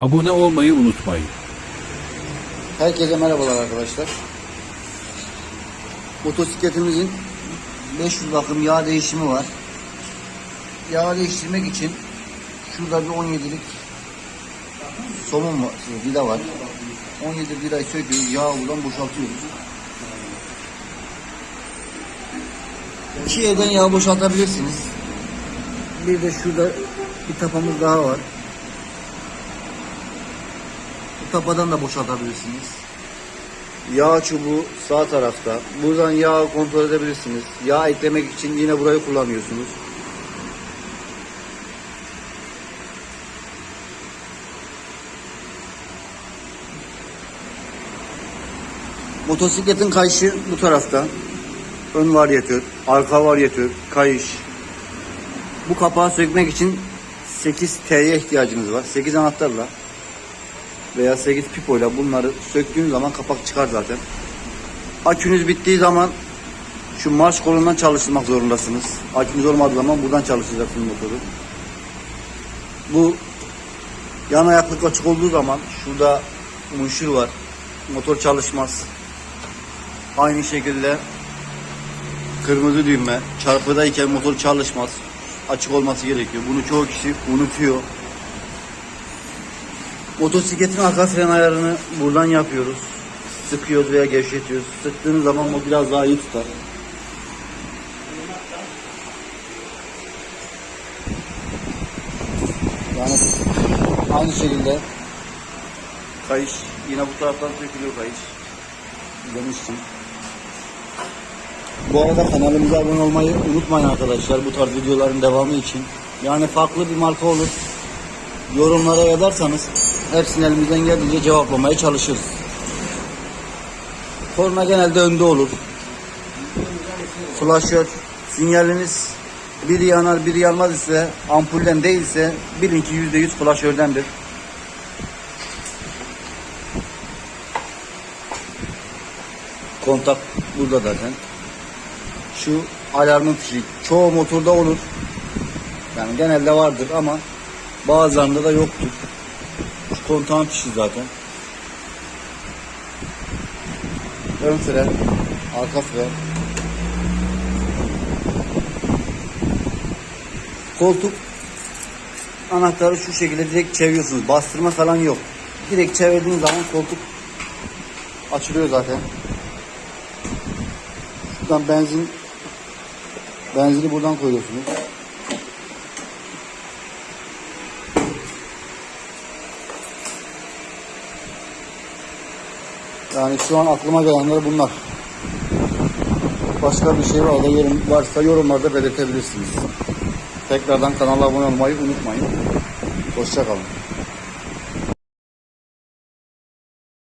Abone olmayı unutmayın. Herkese merhabalar arkadaşlar. Motosikletimizin 500 bakım yağ değişimi var. Yağ değiştirmek için şurada bir 17'lik somun var, şey, vida var. 17 vidayı söküyoruz, yağı buradan boşaltıyoruz. İki yerden yağ boşaltabilirsiniz. Bir de şurada bir tapamız daha var. Bu tapadan da boşaltabilirsiniz. Yağ çubuğu sağ tarafta. Buradan yağ kontrol edebilirsiniz. Yağ eklemek için yine burayı kullanıyorsunuz. Motosikletin kayışı bu tarafta. Ön varyatör, arka varyatör, kayış. Bu kapağı sökmek için 8 T'ye ihtiyacınız var. 8 anahtarla veya 8 pipoyla bunları söktüğünüz zaman kapak çıkar zaten. Akünüz bittiği zaman şu marş kolundan çalıştırmak zorundasınız. Akünüz olmadığı zaman buradan çalıştıracaksınız motoru. Bu yan ayaklık açık olduğu zaman şurada muşur var. Motor çalışmaz. Aynı şekilde kırmızı düğme çarpıdayken motor çalışmaz. Açık olması gerekiyor. Bunu çoğu kişi unutuyor. Motosikletin arka fren ayarını buradan yapıyoruz. Sıkıyoruz veya gevşetiyoruz. Sıktığınız zaman o biraz daha iyi tutar. Yani aynı şekilde kayış yine bu taraftan sökülüyor kayış. Demiştim. Bu arada kanalımıza abone olmayı unutmayın arkadaşlar bu tarz videoların devamı için. Yani farklı bir marka olur yorumlara yazarsanız hepsini elimizden geldiğince cevaplamaya çalışırız. Korna genelde önde olur. Flaşör, sinyaliniz biri yanar biri yanmaz ise ampulden değilse bilin ki %100 flaşördendir. Kontak burada zaten. Şu alarmın fişi çoğu motorda olur. Yani genelde vardır ama Bazılarında da yoktur. Şu kontağın fişi zaten. Ön fren, arka fren. Koltuk anahtarı şu şekilde direkt çeviriyorsunuz. Bastırma falan yok. Direkt çevirdiğiniz zaman koltuk açılıyor zaten. Şuradan benzin benzini buradan koyuyorsunuz. Yani şu an aklıma gelenler bunlar. Başka bir şey var yorum varsa yorumlarda belirtebilirsiniz. Tekrardan kanala abone olmayı unutmayın. Hoşçakalın.